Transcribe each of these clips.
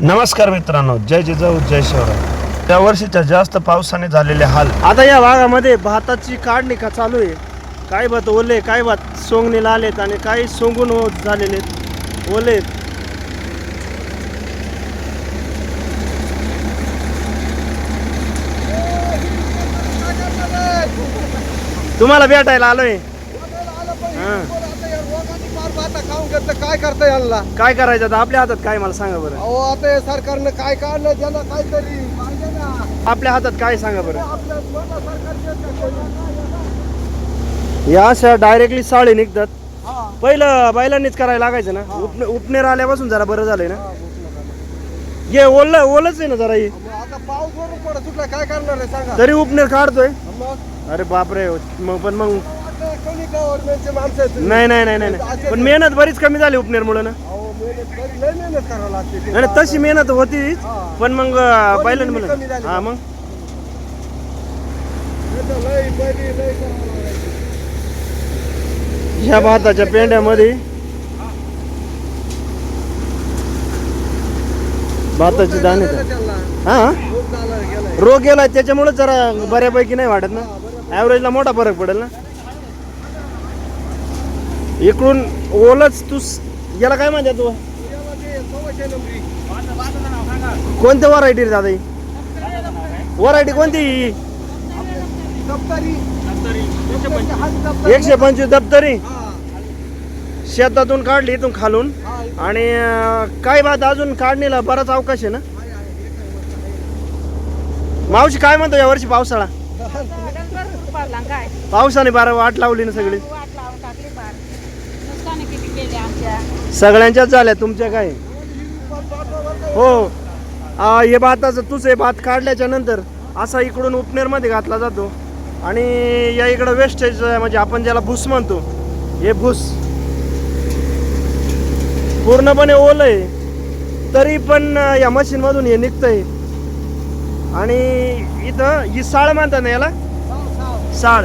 नमस्कार मित्रांनो जय जिजाऊ जय शिवराय त्या वर्षीच्या जास्त पावसाने झालेले हाल आता या भागामध्ये भाताची काढणी का चालू आहे काय भात ओले काय भात सोंगणीला आलेत आणि काही सोंगून होत झालेले आहेत. ओले आहेत. तुम्हाला भेटायला आलोय हां काय करता यांना काय करायचं आता? आपल्या हातात काय मला सांगा बरं. अहो आता हे सरकारनं काय काढलं ज्याला काहीतरी पाहिजे ना. आपल्या हातात काय सांगा बरं. आपल्या. या अशा डायरेक्टली साळे निघतात. हा. पहिलं बैलांनीच करायला लागायचं ना. उपने उपनेर आल्यापासून जरा बरं झालंय ना. हा. ये ओलं ओलच आहे ना जरा हे. मग आता पाऊस वरून पडत सुटला काय करणार आहे सांगा. तरी उपनेर काढतोय. मग? अरे बापरे मग पण मग आता कोणी गव्हर्नमेंटचे माणसं आहेत नाही नाही नाही नाही नाही. पण मेहनत बरीच कमी झाली उपनेर मुळे ना अहो मेहनत करी लय मेहनत करावं लागते ते. नाही नाही, तशी मेहनत होतीच हा. पण मग बैलांनी कमी म्हणलं झाली. हा मग नाही तर लय बैली लय करावं लागायचं. ह्या भाताच्या पेंड्यामध्ये भाताचे दाणे झालं तर. त्यांना. हा खूप झालं गेलंय. रोग गेला त्याच्यामुळे जरा बऱ्यापैकी नाही वाटत ना ॲव्हरेजला मोठा फरक पडेल ना इकडून ओलच तू याला काय म्हणते तू. कोणत्या व्हरायटी रे दादा व्हरायटी कोणती. एकशे पंचवीस दप्तरी? शेतातून काढली इथून खालून. आणि काय बात अजून काढणीला बराच अवकाश आहे ना. मावशी काय म्हणतो यावर्षी पावसाळा? पावसाने बारा वाट लावली ना सगळी वाट लावून टाकली बार नुकसान किती केले आमच्या सगळ्यांच्याच झाल्या तुमच्या काय? हो. हे भाताचं तूच हे भात काढल्याच्या नंतर असा इकडून उपनेरमध्ये घातला जातो. आणि या इकडं वेस्टेज म्हणजे आपण ज्याला भूस म्हणतो हे भूस. पूर्णपणे ओलं आहे. तरी पण या मशीनमधून हे निघतंय. आणि इथं ही साळ म्हणतात ना याला? साळ.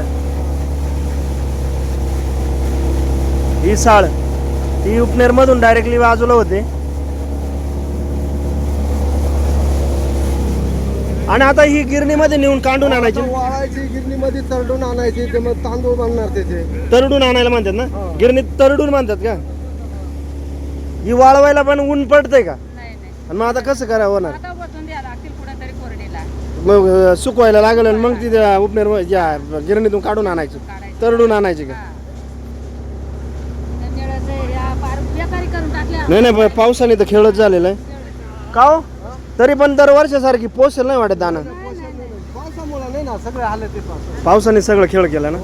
ही साळ. ती उपनेरमधून डायरेक्टली बाजूला होते. आणि आता ही गिरणीमध्ये नेऊन कांडून आणायची. वाळायची गिरणीमध्ये तरडून आणायची ते मग तांदूळ बनणार त्याचे. तरडून आणायला म्हणतात ना. गिरणीत तरडून म्हणतात का? ही वाळवायला पण ऊन पडतंय का? नाही नाही. आणि मग आता कसं करावं होणार? मग सुकवायला लागेल आणि मग तिथे उपनेर गिरणीतून काढून आणायची. तरडून आणायची का हा. जंजाळाचं या पार बेकारी करून टाकल्या नाही नाही पावसाने तर खेळच झालेलं आहे. का हो? तरी पण दरवर्षासारखी पोसेल नाही वाटत दाना. पावसामुळे नाही ना सगळे आले ते पाऊस पावसाने सगळं खेळ केला ना?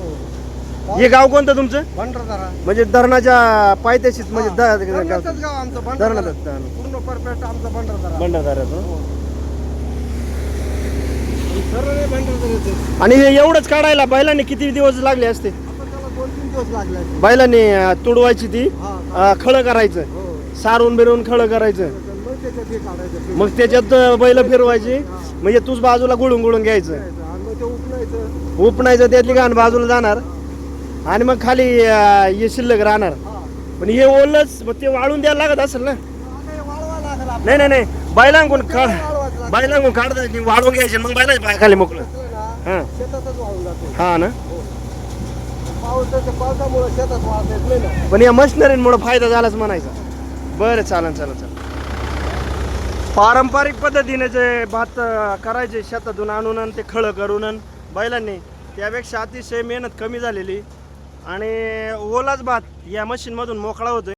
हे गाव कोणतं तुमचं? भंडारदरा. म्हणजे धरणाच्या पायथ्याशीच म्हणजे द- धरणाचंच गाव आमचं धरणाचं भंडारदरा धरण. पूर्ण परफेक्ट आमचं भंडारदरा. भंडारदऱ्याचं. सर्व नाही भंडारदऱ्याचे. आणि हे एवढंच काढायला बैलांनी किती दिवस लागले असते? आपण त्याला दोन तीन दिवस लागले असते. बैलांनी अं, तुडवायची ती हा. अं, खळं करायचं. हो. सारून बिरून खळं करायचं. मग त्याच्यात बैल फिरवायची. म्हणजे तूच बाजूला गुळून गुळून घ्यायचं. उपणायचं त्यातली घाण बाजूला जाणार. आणि मग खाली हे शिल्लक राहणार. पण हे ओलच मग ते वाळून द्यायला लागत असेल ना. नाही नाही नाही. बैलांकून काढ. बैलांकून काढता वाळून घ्यायचे मग पाय खाली मोकळं. हा. हा ना? पण या मशिनरीमुळे फायदा झालाच म्हणायचा. बरं चालन चालन चालन. पारंपरिक पद्धतीने जे भात करायचे शेतातून आणून आणि ते खळं करून आणि बैलांनी त्यापेक्षा अतिशय मेहनत कमी झालेली. आणि ओलाच भात या मशीनमधून मोकळा होतोय.